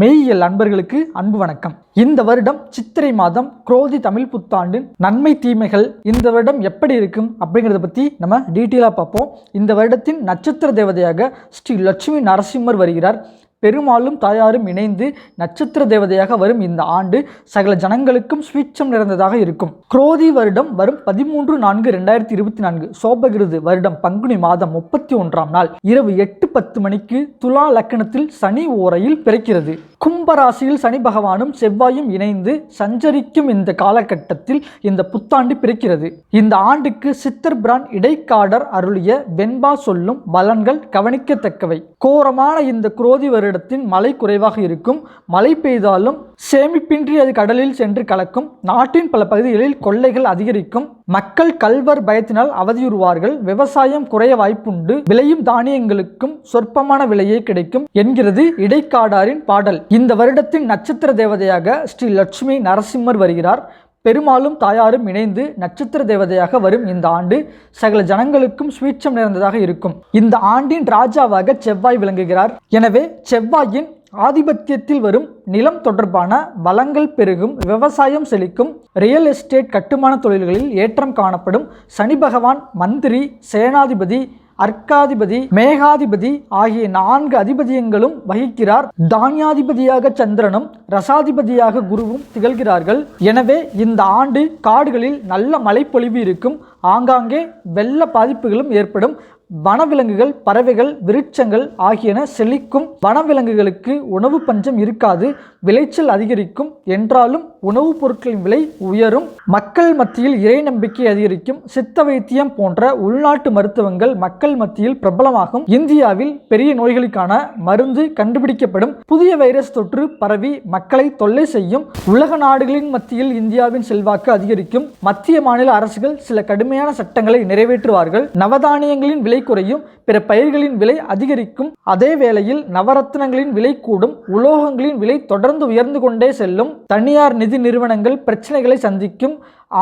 மெய்யியல் அன்பர்களுக்கு அன்பு வணக்கம். இந்த வருடம் சித்திரை மாதம் குரோதி தமிழ் புத்தாண்டின் நன்மை தீமைகள் இந்த வருடம் எப்படி இருக்கும் அப்படிங்கிறத பற்றி நம்ம டீட்டெயிலாக பார்ப்போம். இந்த வருடத்தின் நட்சத்திர தேவதையாக ஸ்ரீ லட்சுமி நரசிம்மர் வருகிறார். பெருமாளும் தாயாரும் இணைந்து நட்சத்திர தேவதையாக வரும் இந்த ஆண்டு சகல ஜனங்களுக்கும் சுவீச்சம் நிறைந்ததாக இருக்கும். குரோதி வருடம் வரும் பதிமூன்று நான்கு ரெண்டாயிரத்தி இருபத்தி நான்கு. சோபகிருது வருடம் பங்குனி மாதம் முப்பத்தி ஒன்றாம் நாள் இரவு எட்டு பத்து மணிக்கு துலா லக்கணத்தில் சனி ஓரையில் பிறக்கிறது. கும்பராசியில் சனி பகவானும் செவ்வாயும் இணைந்து சஞ்சரிக்கும் இந்த காலகட்டத்தில் இந்த புத்தாண்டு பிறக்கிறது. இந்த ஆண்டுக்கு சித்தர் பிரான் இடைக்காடர் அருளிய வெண்பா சொல்லும் பலன்கள் கவனிக்கத்தக்கவை. கோரமான இந்த குரோதி வருடத்தின் மழை குறைவாக இருக்கும். மழை பெய்தாலும் சேமிப்பின்றி அது கடலில் சென்று கலக்கும். நாட்டின் பல பகுதிகளில் கொள்ளைகள் அதிகரிக்கும். மக்கள் கல்வர் பயத்தினால் அவதியுறுவார்கள். விவசாயம் குறைய வாய்ப்புண்டு. விளையும் தானியங்களுக்கும் சொற்பமான விலையே கிடைக்கும் என்கிறது இடைக்காடாரின் பாடல். இந்த வருடத்தின் நட்சத்திர தேவதையாக ஸ்ரீ லட்சுமி நரசிம்மர் வருகிறார். பெருமாளும் தாயாரும் இணைந்து நட்சத்திர தேவதையாக வரும் இந்த ஆண்டு. சகல ஜனங்களுக்கும் சுவீட்சம் நிறைந்ததாக இருக்கும். இந்த ஆண்டின் ராஜாவாக செவ்வாய் விளங்குகிறார். எனவே செவ்வாயின் ஆதிபத்தியத்தில் வரும் நிலம் தொடர்பான வளங்கள் பெருகும் விவசாயம் செழிக்கும் ரியல் எஸ்டேட் கட்டுமான தொழில்களில் ஏற்றம் காணப்படும் சனி பகவான் மந்திரி சேனாதிபதி அர்க்காதிபதி மேகாதிபதி ஆகிய நான்கு அதிபதியங்களும் வகிக்கிறார். தானியாதிபதியாக சந்திரனும் ரசாதிபதியாக குருவும் திகழ்கிறார்கள். எனவே இந்த ஆண்டு காடுகளில் நல்ல மழைப்பொழிவு இருக்கும். ஆங்காங்கே வெள்ள பாதிப்புகளும் ஏற்படும். வனவிலங்குகள் பறவைகள் விருட்சங்கள் ஆகியன செழிக்கும். வனவிலங்குகளுக்கு உணவு பஞ்சம் இருக்காது. விளைச்சல் அதிகரிக்கும். என்றாலும் உணவுப் பொருட்களின் விலை உயரும். மக்கள் மத்தியில் இறை நம்பிக்கை அதிகரிக்கும். சித்த வைத்தியம் போன்ற உள்நாட்டு மருத்துவங்கள் மக்கள் மத்தியில் பிரபலமாகும். இந்தியாவில் பெரிய நோய்களுக்கான மருந்து கண்டுபிடிக்கப்படும். புதிய வைரஸ் தொற்று பரவி மக்களை தொல்லை செய்யும். உலக நாடுகளின் மத்தியில் இந்தியாவின் செல்வாக்கு அதிகரிக்கும். மத்திய மாநில அரசுகள் சில கடுமை கடுமையான சட்டங்களை நிறைவேற்றுவார்கள். நவதானியங்களின் விலை குறையும் பிற பயிர்களின் விலை அதிகரிக்கும். அதே வேளையில் நவரத்னங்களின் விலை கூடும் உலோகங்களின் விலை தொடர்ந்து உயர்ந்து கொண்டே செல்லும். தனியார் நிதி நிறுவனங்கள் பிரச்சனைகளை சந்திக்கும்.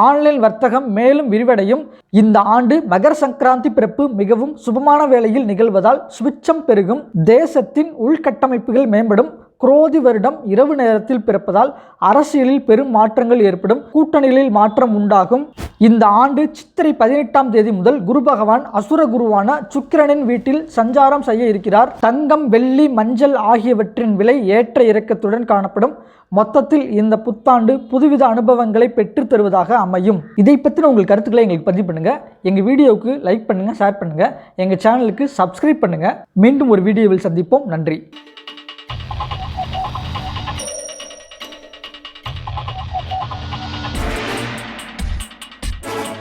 ஆன்லைன் வர்த்தகம் மேலும் விரிவடையும். இந்த ஆண்டு மகர சங்கராந்தி பிறப்பு மிகவும் சுபமான வேளையில் நிகழ்வதால் சுவிச்சம் பெருகும். தேசத்தின் உள்கட்டமைப்புகள் மேம்படும். குரோதி வருடம் இரவு நேரத்தில் பிறப்பதால் அரசியலில் பெரும் மாற்றங்கள் ஏற்படும். கூட்டணிகளில் மாற்றம் உண்டாகும். இந்த ஆண்டு சித்திரை பதினெட்டாம் தேதி முதல் குரு பகவான் அசுர குருவான சுக்கிரனின் வீட்டில் சஞ்சாரம் செய்ய இருக்கிறார். தங்கம் வெள்ளி மஞ்சள் ஆகியவற்றின் விலை ஏற்ற இறக்கத்துடன் காணப்படும். மொத்தத்தில் இந்த புத்தாண்டு புதுவித அனுபவங்களை பெற்றுத் தருவதாக அமையும். இதை பற்றின உங்கள் கருத்துக்களை எங்களுக்கு பதிவு பண்ணுங்கள் எங்கள் வீடியோவுக்கு லைக் பண்ணுங்கள் ஷேர் பண்ணுங்கள் எங்கள் சேனலுக்கு சப்ஸ்கிரைப் பண்ணுங்கள் மீண்டும் ஒரு வீடியோவில் சந்திப்போம். நன்றி.